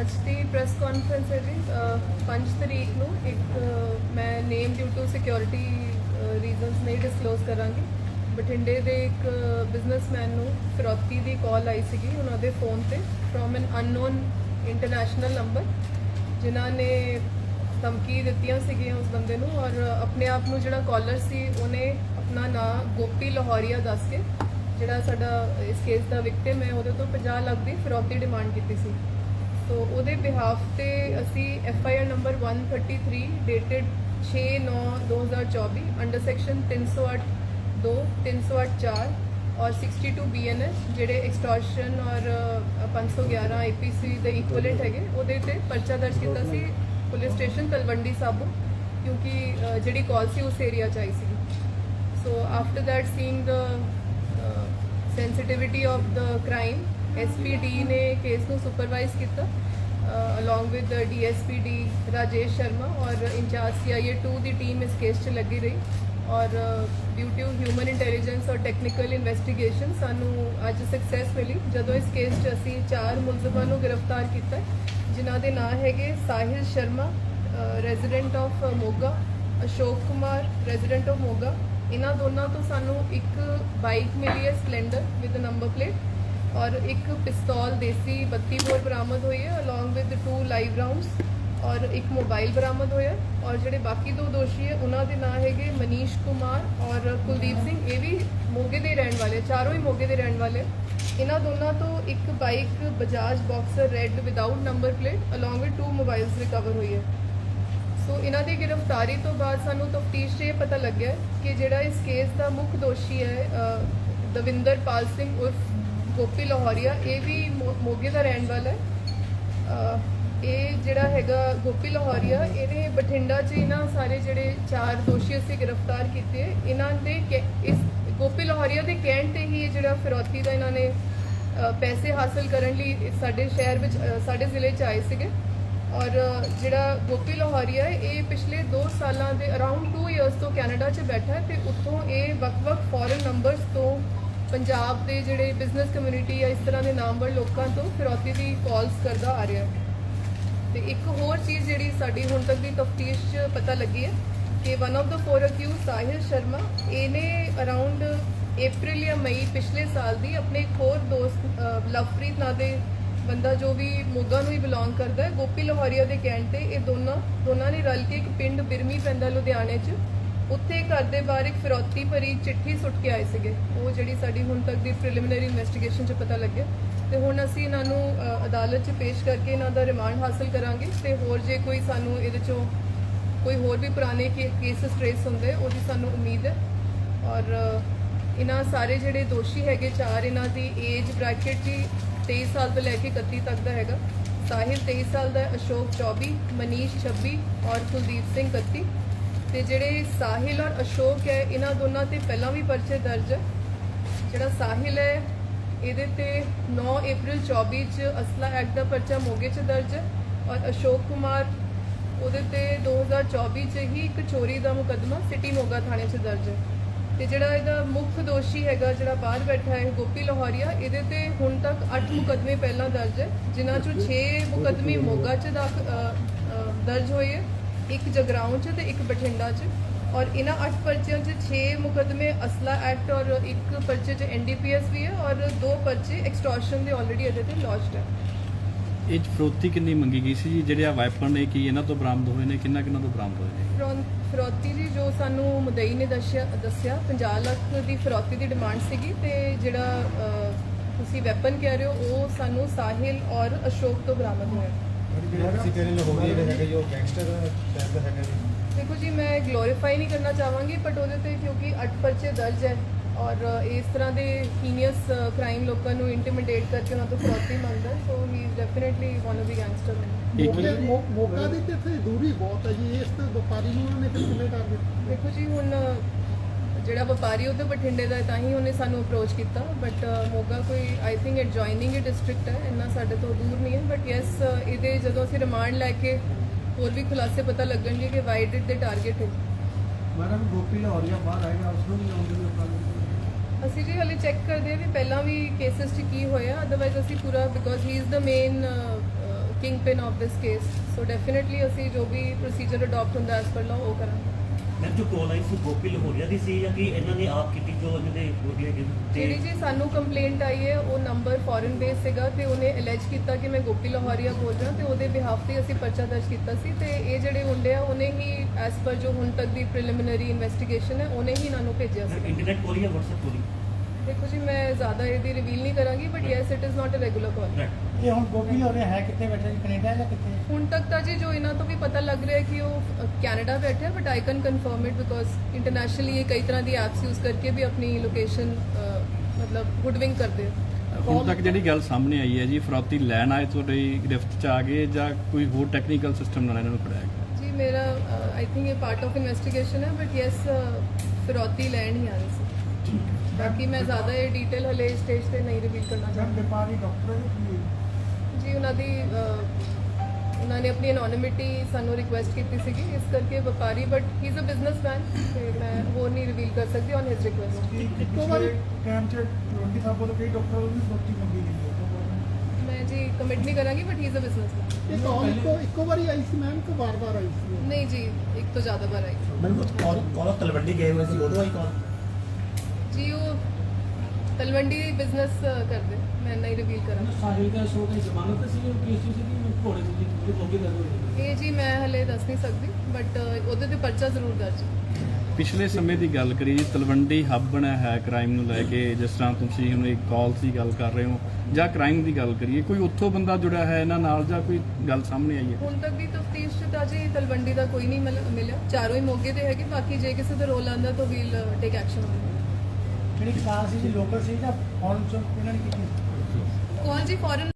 ਅੱਜ ਦੀ press conference ਹੈ ਜੀ 5 ਤਰੀਕ ਨੂੰ ਇੱਕ ਮੈਂ name due to security reasons ਨਹੀਂ ਡਿਸਕਲੋਜ਼ ਕਰਾਂਗੀ। ਬਠਿੰਡੇ ਦੇ ਇੱਕ ਬਿਜ਼ਨਸਮੈਨ ਨੂੰ ਫਿਰੌਤੀ ਦੀ ਕਾਲ ਆਈ ਸੀਗੀ, ਉਹਨਾਂ ਦੇ ਫੋਨ ਤੇ from an unknown international number ਜਿਨ੍ਹਾਂ ਨੇ ਧਮਕੀ ਦਿੱਤੀਆਂ ਸੀਗੀਆਂ ਉਸ ਬੰਦੇ ਨੂੰ, ਔਰ ਆਪਣੇ ਆਪ ਨੂੰ ਜਿਹੜਾ ਕਾਲਰ ਸੀ, ਉਹਨੇ ਆਪਣਾ ਨਾਮ ਗੋਪੀ ਲਾਹੌਰੀਆ ਦੱਸ ਕੇ, ਜਿਹੜਾ ਸਾਡਾ ਇਸ ਕੇਸ ਦਾ ਵਿਕਟਿਮ ਹੈ, ਉਹਦੇ ਤੋਂ 50 ਲੱਖ ਦੀ ਫਿਰੌਤੀ ਡਿਮਾਂਡ ਕੀਤੀ ਸੀ। ਸੋ ਉਹਦੇ ਬਿਹਾਫ ਤੇ ਅਸੀਂ F I R number 133 dated 6/9/2024 under section 308 2 308 4 ਔਰ 62 ਬੀਐਨਐਸ ਜਿਹੜੇ ਐਕਸਟੋਰਸ਼ਨ ਔਰ ਅ, 511 ਏਪੀਸੀ ਦੇ ਇਕੁਇਵਲੈਂਟ ਹੈਗੇ ਉਹਦੇ ਤੇ ਪਰਚਾ ਦਰਜ ਕੀਤਾ ਸੀ ਪੁਲਿਸ ਸਟੇਸ਼ਨ ਤਲਵੰਡੀ ਸਾਬੋ ਕਿਉਂਕਿ ਜਿਹੜੀ ਕਾਲ ਸੀ ਉਸ ਏਰੀਆ ਚ ਆਈ ਸੀ। So after that seeing the uh, sensitivity of the crime, SPD ਨੇ ਕੇਸ ਨੂੰ ਸੁਪਰਵਾਈਜ਼ ਕੀਤਾ uh, along with the DSPD Rajesh Sharma ਔਰ ਇੰਚਾਰਜ CIA 2 ਦੀ ਟੀਮ ਇਸ ਕੇਸ 'ਚ ਲੱਗੀ ਰਹੀ ਔਰ ਡਿਊ ਟੂ ਹਿਊਮਨ ਇੰਟੈਲੀਜੈਂਸ ਔਰ ਟੈਕਨੀਕਲ ਇਨਵੈਸਟੀਗੇਸ਼ਨ ਸਾਨੂੰ ਅੱਜ ਸਕਸੈਸ ਮਿਲੀ। ਜਦੋਂ ਇਸ ਕੇਸ 'ਚ ਅਸੀਂ ਚਾਰ ਮੁਲਜ਼ਮਾਂ ਨੂੰ ਗ੍ਰਿਫਤਾਰ ਕੀਤਾ ਜਿਨ੍ਹਾਂ ਦੇ ਨਾਂ ਹੈਗੇ Sahil Sharma resident of Moga Ashok Kumar resident of Moga. ਇਹਨਾਂ ਦੋਨਾਂ ਤੋਂ ਸਾਨੂੰ ਇੱਕ ਬਾਈਕ ਮਿਲੀ ਹੈ ਸਪਲੈਂਡਰ ਵਿਦ ਨੰਬਰ ਪਲੇਟ ਔਰ ਇੱਕ ਪਿਸਤੌਲ ਦੇਸੀ 32 ਬੋਰ ਬਰਾਮਦ ਹੋਈ ਹੈ along with two live rounds ਔਰ ਇੱਕ ਮੋਬਾਈਲ ਬਰਾਮਦ ਹੋਇਆ ਔਰ ਜਿਹੜੇ ਬਾਕੀ ਦੋ ਦੋਸ਼ੀ ਹੈ, ਉਹਨਾਂ ਦੇ ਨਾਂ ਹੈਗੇ ਮਨੀਸ਼ ਕੁਮਾਰ ਔਰ ਕੁਲਦੀਪ ਸਿੰਘ। ਇਹ ਵੀ ਮੋਗੇ ਦੇ ਰਹਿਣ ਵਾਲੇ, ਚਾਰੋਂ ਹੀ ਮੋਗੇ ਦੇ ਰਹਿਣ ਵਾਲੇ। ਇਹਨਾਂ ਦੋਨਾਂ ਤੋਂ ਇੱਕ bike Bajaj Boxer red without number plate along with two mobiles recover ਹੋਈ ਹੈ। ਸੋ ਇਹਨਾਂ ਦੀ ਗ੍ਰਿਫਤਾਰੀ ਤੋਂ ਬਾਅਦ ਸਾਨੂੰ ਤਫਤੀਸ਼ 'ਚ ਇਹ ਪਤਾ ਲੱਗਿਆ ਕਿ ਜਿਹੜਾ ਇਸ ਕੇਸ ਦਾ ਮੁੱਖ ਦੋਸ਼ੀ ਹੈ ਦਵਿੰਦਰ ਪਾਲ ਸਿੰਘ ਉਰਫ ਗੋਪੀ ਲਾਹੌਰੀਆ, ਇਹ ਵੀ ਮੋ- ਮੋਗੇ ਦਾ ਰਹਿਣ ਵਾਲਾ ਹੈ। ਇਹ ਜਿਹੜਾ ਹੈਗਾ ਗੋਪੀ ਲਾਹੌਰੀਆ, ਇਹਨੇ ਬਠਿੰਡਾ 'ਚ ਇਹਨਾਂ ਸਾਰੇ ਜਿਹੜੇ ਚਾਰ ਦੋਸ਼ੀ ਅਸੀਂ ਗ੍ਰਿਫਤਾਰ ਕੀਤੇ ਇਹਨਾਂ ਦੇ ਕਹਿ- ਇਸ ਗੋਪੀ ਲਾਹੌਰੀਆ ਦੇ ਕਹਿਣ ਤੇ ਹੀ ਇਹ ਜਿਹੜਾ ਫਿਰੌਤੀ ਦਾ ਇਹਨਾਂ ਨੇ ਪੈਸੇ ਹਾਸਲ ਕਰਨ ਲਈ ਸਾਡੇ ਸ਼ਹਿਰ ਵਿੱਚ ਸਾਡੇ ਜ਼ਿਲ੍ਹੇ 'ਚ ਆਏ ਸੀਗੇ। ਔਰ ਜਿਹੜਾ ਗੋਪੀ ਲਾਹੌਰੀਆ ਇਹ ਪਿਛਲੇ 2 ਸਾਲਾਂ ਦੇ, ਅਰਾਊਂਡ 2 ਇਅਰਸ ਤੋਂ ਕੈਨੇਡਾ 'ਚ ਬੈਠਾ ਹੈ ਤੇ ਉੱਥੋਂ ਇਹ ਵੱਖ-ਵੱਖ ਫੋਰਨ ਨੰਬਰਸ ਤੋਂ ਪੰਜਾਬ ਦੇ ਜਿਹੜੇ ਬਿਜ਼ਨਸ ਕਮਿਊਨਿਟੀ ਆ, ਇਸ ਤਰ੍ਹਾਂ ਦੇ ਨਾਮਵਰ ਲੋਕਾਂ ਤੋਂ ਫਿਰੌਤੀ ਦੀ ਕਾਲਸ ਕਰਦਾ ਆ ਰਿਹਾ। ਹੈ ਤੇ ਇੱਕ ਹੋਰ ਚੀਜ਼ ਜਿਹੜੀ ਸਾਡੀ ਹੁਣ ਤੱਕ ਦੀ ਤਫਤੀਸ਼ 'ਚ ਪਤਾ ਲੱਗੀ ਹੈ ਕਿ one of the four accused Sahil Sharma, ਇਹਨੇ ਅਰਾਊਂਡ April ਜਾਂ ਮਈ ਪਿਛਲੇ ਸਾਲ ਦੀ ਆਪਣੇ ਇੱਕ ਹੋਰ ਦੋਸਤ ਲਵਪ੍ਰੀਤ ਨਾਂ ਦੇ ਬੰਦਾ ਜੋ ਵੀ ਮੋਗਾ ਨੂੰ ਹੀ ਬਿਲੋਂਗ ਕਰਦਾ ਹੈ, ਗੋਪੀ ਲਾਹੌਰੀਆ ਦੇ ਕਹਿਣ ਤੇ ਇਹ ਦੋਨਾਂ ਦੋਨਾਂ ਨੇ ਰਲ ਕੇ ਇੱਕ ਪਿੰਡ ਬਿਰਮੀ ਪੈਂਦਾ ਲੁਧਿਆਣੇ 'ਚ। ਉੱਥੇ ਘਰ ਦੇ ਬਾਹਰ ਇੱਕ ਫਿਰੌਤੀ ਭਰੀ ਚਿੱਠੀ ਸੁੱਟ ਕੇ ਆਏ ਸੀਗੇ। ਉਹ ਜਿਹੜੀ ਸਾਡੀ ਹੁਣ ਤੱਕ ਦੀ ਪ੍ਰੀਲਿਮਿਨਰੀ ਇਨਵੈਸਟੀਗੇਸ਼ਨ 'ਚ ਪਤਾ ਲੱਗਿਆ। ਤੇ ਹੁਣ ਅਸੀਂ ਇਹਨਾਂ ਨੂੰ ਅ, ਅਦਾਲਤ 'ਚ ਪੇਸ਼ ਕਰਕੇ ਇਹਨਾਂ ਦਾ ਰਿਮਾਂਡ ਹਾਸਲ ਕਰਾਂਗੇ। ਤੇ ਹੋਰ ਜੇ ਕੋਈ ਸਾਨੂੰ ਇਹਦੇ 'ਚੋਂ ਕੋਈ ਹੋਰ ਵੀ ਪੁਰਾਣੇ ਕੇਸਸ ਟ੍ਰੇਸ ਹੁੰਦੇ ਉਹਦੀ ਸਾਨੂੰ ਉਮੀਦ ਹੈ। ਔਰ ਅ, ਇਹਨਾਂ ਸਾਰੇ ਜਿਹੜੇ ਦੋਸ਼ੀ ਹੈਗੇ ਚਾਰ ਇਹਨਾਂ ਦੀ ਏਜ ਬ੍ਰੈਕਟ ਜੀ 23 ਸਾਲ ਤੋਂ ਲੈ ਕੇ 31 ਤੱਕ ਦਾ ਹੈਗਾ। ਸਾਹਿਲ 23 ਸਾਲ ਦਾ ਹੈ, ਅਸ਼ੋਕ 24 ਮਨੀਸ਼ 26 ਔਰ ਕੁਲਦੀਪ ਸਿੰਘ 31 ਤੇ ਜਿਹੜੇ ਸਾਹਿਲ ਔਰ ਅਸ਼ੋਕ ਹੈ, ਇਹਨਾਂ ਦੋਨਾਂ ਤੇ ਪਹਿਲਾਂ ਵੀ ਪਰਚੇ ਦਰਜ ਹੈ। ਜਿਹੜਾ ਸਾਹਿਲ ਹੈ, ਇਹਦੇ ਤੇ 9 ਅਪ੍ਰੈਲ 24 ਚ ਅਸਲਾ ਐਕਟ ਦਾ ਪਰਚਾ ਮੋਗੇ ਚ ਦਰਜ ਹੈ ਔਰ ਅਸ਼ੋਕ ਕੁਮਾਰ ਉਹਦੇ ਤੇ 2024 ਚ ਹੀ ਇੱਕ ਚੋਰੀ ਦਾ ਮੁਕੱਦਮਾ ਸਿਟੀ ਮੋਗਾ ਥਾਣੇ ਚ ਦਰਜ ਹੈ। ਤੇ ਜਿਹੜਾ ਇਹਦਾ ਮੁੱਖ ਦੋਸ਼ੀ ਹੈਗਾ, ਜਿਹੜਾ ਬਾਹਰ ਬੈਠਾ ਹੈ, ਗੋਪੀ ਲਾਹੌਰੀਆ, ਇਹਦੇ ਤੇ ਹੁਣ ਤੱਕ 8 ਮੁਕੱਦਮੇ ਪਹਿਲਾਂ ਦਰਜ ਹੈ, ਜਿਨ੍ਹਾਂ ਚੋਂ 6 ਮੁਕੱਦਮੇ ਮੋਗਾ ਚ ਦਾਖ- ਦਰਜ ਹੋਏ ਹੈ। ਇੱਕ ਜਗਰਾਉਂ ਚ ਤੇ ਇੱਕ ਬਠਿੰਡਾ ਚ। ਔਰ ਇਹਨਾਂ 8 ਪਰਚਿਆਂ ਚ 6 ਮੁਕੱਦਮੇ ਅਸਲਾ ਐਕਟ ਔਰ ਇੱਕ ਪਰਚੇ ਚ ਐਨਡੀਪੀਐਸ ਵੀ ਹੈ ਔਰ ਦੋ ਪਰਚੇ ਐਕਸਟੋਰਸ਼ਨ ਦੇ ਆਲਰੇਡੀ ਇਹਦੇ ਤੇ ਲੌਂਚਡ ਹੈ। ਇਹ 'ਚ ਫਰੋਤੀ ਕਿੰਨੀ ਮੰਗੀ ਗਈ ਸੀ ਜੀ? ਜਿਹੜੇ ਆ ਵੈਪਨ ਨੇ ਕੀ ਇਹਨਾਂ ਤੋਂ ਬਰਾਮਦ ਹੋਏ ਨੇ? ਕਿੰਨਾ ਕਿੰਨਾ ਤੋਂ ਬਰਾਮਦ ਹੋਏ ਨੇ? ਫਿਰੌਤੀ ਜੀ ਜੋ ਸਾਨੂੰ ਮੁਦਈ ਨੇ ਦੱਸਿਆ ਦੱਸਿਆ 50 ਲੱਖ ਦੀ ਫਿਰੌਤੀ ਦੀ ਡਿਮਾਂਡ ਸੀਗੀ ਤੇ ਜਿਹੜਾ ਤੁਸੀਂ ਵੈਪਨ ਕਹਿ ਰਹੇ ਹੋ ਉਹ ਸਾਨੂੰ ਸਾਹਿਲ ਔਰ ਅਸ਼ੋਕ ਤੋਂ ਬਰਾਮਦ ਹੋਇਆ। ਤੁਸੀਂ ਕਹਿੰਦੇ ਹੋ ਗਏ ਜਿਹੜੇ ਹੈਗੇ ਜੋ ਗੈਂਗਸਟਰ ਟਾਈਪ ਦਾ ਹੈਗਾ ਜੀ ਦੇਖੋ ਜੀ ਮੈਂ ਗਲੋਰੀਫਾਈ ਨਹੀਂ ਕਰਨਾ ਚਾਹਾਂਗੀ ਬਟ ਉਹਦੇ ਤੇ ਕਿਉਂਕਿ ਅੱਠ ਪਰਚੇ ਦਰਜ ਹੈ ਔਰ ਇਸ ਤਰ੍ਹਾਂ ਦੇ ਹੀਨੀਅਸ ਕ੍ਰਾਈਮ ਲੋਕਾਂ ਨੂੰ ਇੰਟੀਮੀਡੇਟ ਕਰਕੇ ਉਹਨਾਂ ਤੋਂ ਫਿਰੌਤੀ ਮੰਗਦਾ so he is definitely one of the gangster ਮੌਕੇ ਦੀ ਤੇ ਦੂਰੀ ਬਹੁਤ ਹੈ ਜੀ ਇਸ ਤੇ ਵਪਾਰੀ ਨੂੰ ਉਹਨਾਂ ਨੇ ਕਿਵੇਂ ਟਾਰਗੇਟ ਦੇਖੋ ਜੀ ਹੁਣ ਜਿਹੜਾ ਵਪਾਰੀ ਉਹ ਤਾਂ ਬਠਿੰਡੇ ਦਾ ਹੈ, ਤਾਂ ਹੀ ਉਹਨੇ ਸਾਨੂੰ ਅਪਰੋਚ ਕੀਤਾ। ਬਟ ਮੋਗਾ ਕੋਈ ਆਈ ਥਿੰਕ ਐਡਜੋਇਨਿੰਗ ਹੀ ਡਿਸਟ੍ਰਿਕਟ ਹੈ ਇੰਨਾ ਸਾਡੇ ਤੋਂ ਦੂਰ ਨਹੀਂ ਹੈ। ਬਟ ਯੈਸ ਇਹਦੇ ਜਦੋਂ ਅਸੀਂ ਰਿਮਾਂਡ ਲੈ ਕੇ ਹੋਰ ਵੀ ਖੁਲਾਸੇ ਪਤਾ ਲੱਗਣਗੇ ਕਿ ਵਾਈ ਡਿਡ ਦੇ ਟਾਰਗੇਟ ਹੈ ਮੈਡਮ ਗੋਪੀ ਲਾਹੌਰੀਆ ਬਾਹਰ ਆਏਗਾ ਉਸ ਨੂੰ ਵੀ ਆਉਂਦੇ ਨੇ। ਆਪਣਾ ਅਸੀਂ ਜੀ ਹਲੇ ਚੈੱਕ ਕਰਦੇ ਹਾਂ ਵੀ ਪਹਿਲਾਂ ਵੀ ਕੇਸਸ 'ਚ ਕੀ ਹੋਇਆ। ਅਦਰਵਾਈਜ਼ ਅਸੀਂ ਪੂਰਾ because he is the main kingpin of this case so definitely ਅਸੀਂ ਜੋ ਵੀ ਪ੍ਰੋਸੀਜਰ ਅਡਾਪਟ ਹੁੰਦਾ ਐਸ ਪਰ ਲਾ ਉਹ ਕਰਾਂਗੇ। ਮੈਂ ਜੋ ਕੋਲ ਆਈ ਸੀ ਗੋਪੀ ਲਹੋਰੀਆ ਦੀ ਸੀ ਜਾਂ ਕਿ ਇਹਨਾਂ ਨੇ ਆਪ ਕੀਤੀ ਜੋ ਇਹਨਾਂ ਦੇ ਗੋਡੀਆਂ ਦੇ ਜਿਹੜੀ ਜੀ ਸਾਨੂੰ ਕੰਪਲੇਂਟ ਆਈ ਹੈ ਉਹ ਨੰਬਰ ਫੋਰਨ ਬੇਸ ਸੀਗਾ ਤੇ ਉਹਨੇ ਅਲੈਜ ਕੀਤਾ ਕਿ ਮੈਂ ਗੋਪੀ ਲਾਹੌਰੀਆ ਬੋਲ ਰਿਹਾ ਤੇ ਉਹਦੇ ਬਿਹਾਫ ਤੇ ਅਸੀਂ ਪਰਚਾ ਦਰਜ ਕੀਤਾ ਸੀ ਤੇ ਇਹ ਜਿਹੜੇ ਮੁੰਡੇ ਆ ਉਹਨੇ ਹੀ ਐਸ ਪਰ ਜੋ ਹੁਣ ਤੱਕ ਦੀ ਪ੍ਰੀਲਿਮਿਨਰੀ ਇਨਵੈਸਟੀਗੇਸ਼ਨ ਹੈ ਉਹਨੇ ਹੀ ਇਹਨਾਂ ਨੂੰ ਭੇਜਿਆ ਸੀ ਇੰਟਰਨੈਟ ਕੋਲ ਜਾਂ WhatsApp ਕੋਲ ਦੇਖੋ ਜੀ ਮੈਂ ਜ਼ਿਆਦਾ ਇਹਦੀ ਰਿਵੀਲ ਨਹੀਂ ਕਰਾਂਗੀ but yes it is not a regular call ਇਹ ਹੁਣ ਗੋਪੀ ਹੋ ਰਿਹਾ ਹੈ ਕਿੱਥੇ ਬੈਠਾ? ਜੀ ਕੈਨੇਡਾ ਜਾਂ ਕਿੱਥੇ? ਹੁਣ ਤੱਕ ਤਾਂ ਜੀ ਜੋ ਇਹਨਾਂ ਤੋਂ ਵੀ ਪਤਾ ਲੱਗ ਰਿਹਾ ਹੈ ਕਿ ਉਹ ਕੈਨੇਡਾ ਬੈਠੇ but I can confirm it because internationally ਇਹ ਕਈ ਤਰ੍ਹਾਂ ਦੀ ਐਪਸ ਯੂਜ਼ ਕਰਕੇ ਵੀ ਆਪਣੀ ਲੋਕੇਸ਼ਨ ਮਤਲਬ ਹੁਡਵਿੰਗ ਕਰਦੇ ਆ। ਹੁਣ ਤੱਕ ਜਿਹੜੀ ਗੱਲ ਸਾਹਮਣੇ ਆਈ ਹੈ ਜੀ ਫਰੌਤੀ ਲੈਣ ਆਏ ਤੁਹਾਡੀ ਗ੍ਰਿਫਤ ਚ ਆ ਗਏ ਜਾਂ ਕੋਈ ਹੋਰ ਟੈਕਨੀਕਲ ਸਿਸਟਮ ਨਾਲ ਇਹਨਾਂ ਨੂੰ ਫੜਿਆ ਗਿਆ? ਜੀ ਮੇਰਾ ਆਈ ਥਿੰਕ ਇਹ ਪਾਰਟ ਆਫ ਇਨਵੈਸਟੀਗੇਸ਼ਨ ਹੈ ਬਟ ਯੈਸ ਫਿਰੌਤੀ ਲੈਣ ਹੀ ਆ ਰਹੀ ਸੀ। ਬਾਕੀ ਮੈਂ ਜ਼ਿਆਦਾ ਇਹ ਡਿਟੇਲ ਹਲੇ ਸਟੇਜ ਤੇ ਨਹੀਂ ਰਿਵੀਲ ਕਰਨਾ ਚਾਹੁੰਦੀ। ਵਪਾਰੀ ਡਾਕਟਰ ਨੇ ਜੀ ਉਹਨਾਂ ਦੀ ਉਹਨਾਂ ਨੇ ਆਪਣੀ ਐਨੋਨਿਮਿਟੀ ਸਾਨੂੰ ਰਿਕੁਐਸਟ ਕੀਤੀ ਸੀਗੀ ਇਸ ਕਰਕੇ ਵਪਾਰੀ but he is a businessman ਤੇ ਮੈਂ ਹੋਰ ਨਹੀਂ ਰਿਵੀਲ ਕਰ ਸਕਦੀ ਔਨ ਹਿਸ ਰਿਕੁਐਸਟ ਇੱਕੋ ਵਾਰੀ- ਟਾਈਮ 'ਚ 20 ਸਾਲ ਤੋਂ ਕਈ ਡਾਕਟਰ ਨੂੰ ਵੀ ਫਰੋਤੀ ਮੰਗੀ ਗਈ ਮੈਂ ਜੀ ਕਮਿਟ ਨਹੀਂ ਕਰਾਂਗੀ but he is a businessman ਇਹ ਕਾਲ ਇੱਕੋ ਇੱਕੋ ਵਾਰੀ ਆਈ ਸੀ ਮੈਮ ਕਿ ਵਾਰ-ਵਾਰ ਆਈ ਸੀ? ਨਹੀਂ ਜੀ ਇੱਕ ਤੋਂ ਜ਼ਿਆਦਾ ਵਾਰ ਆਈ ਮੈਨੂੰ ਕਾਲ ਕਾਲ ਤਲਵੰਡੀ ਗਏ ਹੋਏ ਸੀ ਉਦੋਂ ਆਈ ਕਾਲ ਜੀ ਉਹ ਤਲਵੰਡੀ ਬਿਜ਼ਨਸ ਕਰਦੇ। ਮੈਂ ਨਹੀਂ ਰਿਵੀਲ ਕਰਾਂਗੀ ਸਾਹਿਲ ਦਾ ਸ਼ੋਅ ਦੀ ਜ਼ਮਾਨਤ ਸੀ ਉਹ ਕੇਸ ਸੀ ਕਿ ਘੋੜੇ ਦੀ ਜਿਹੜੀ ਮੌਕੇ ਦਾ ਇਹ ਜੀ ਮੈਂ ਹਲੇ ਦੱਸ ਨਹੀਂ ਸਕਦੀ ਬਟ ਉਹਦੇ ਤੇ ਪਰਚਾ ਜ਼ਰੂਰ ਦਰਜ। ਪਿਛਲੇ ਸਮੇਂ ਦੀ ਗੱਲ ਕਰੀਏ ਤਲਵੰਡੀ ਹੱਬ ਬਣਿਆ ਹੈ ਕ੍ਰਾਈਮ ਨੂੰ ਲੈ ਕੇ। ਜਿਸ ਤਰ੍ਹਾਂ ਤੁਸੀਂ ਹੁਣ ਇੱਕ ਕਾਲ ਦੀ ਗੱਲ ਕਰ ਰਹੇ ਹੋ ਜਾਂ ਕ੍ਰਾਈਮ ਦੀ ਗੱਲ ਕਰੀਏ ਕੋਈ ਉੱਥੋਂ ਬੰਦਾ ਜੁੜਿਆ ਹੈ ਇਹਨਾਂ ਨਾਲ ਜਾਂ ਕੋਈ ਗੱਲ ਸਾਹਮਣੇ ਆਈ ਹੈ? ਹੁਣ ਤੱਕ ਦੀ ਤਫਤੀਸ਼ ਚ ਤਾਂ ਜੀ ਤਲਵੰਡੀ ਦਾ ਕੋਈ ਨਹੀਂ ਮਿਲ- ਮਿਲਿਆ। ਚਾਰੋਂ ਹੀ ਮੋਗੇ ਤੇ ਹੈਗੇ ਬਾਕੀ ਜੇ ਕਿਸੇ ਦਾ ਰੋਲ ਆਂਦਾ ਤਾਂ ਵੀਲ ਟੇਕ ਐਕਸ਼ਨ ਜਿਹੜੀ ਕਾਰ ਸੀ ਜੀ ਲੋਕਲ ਸੀ, ਜਾਂ ਫੋਰਨ 'ਚ ਇਹਨਾਂ ਨੇ ਕੀਤੀ? ਕਾਲ ਜੀ ਫੋਰਨ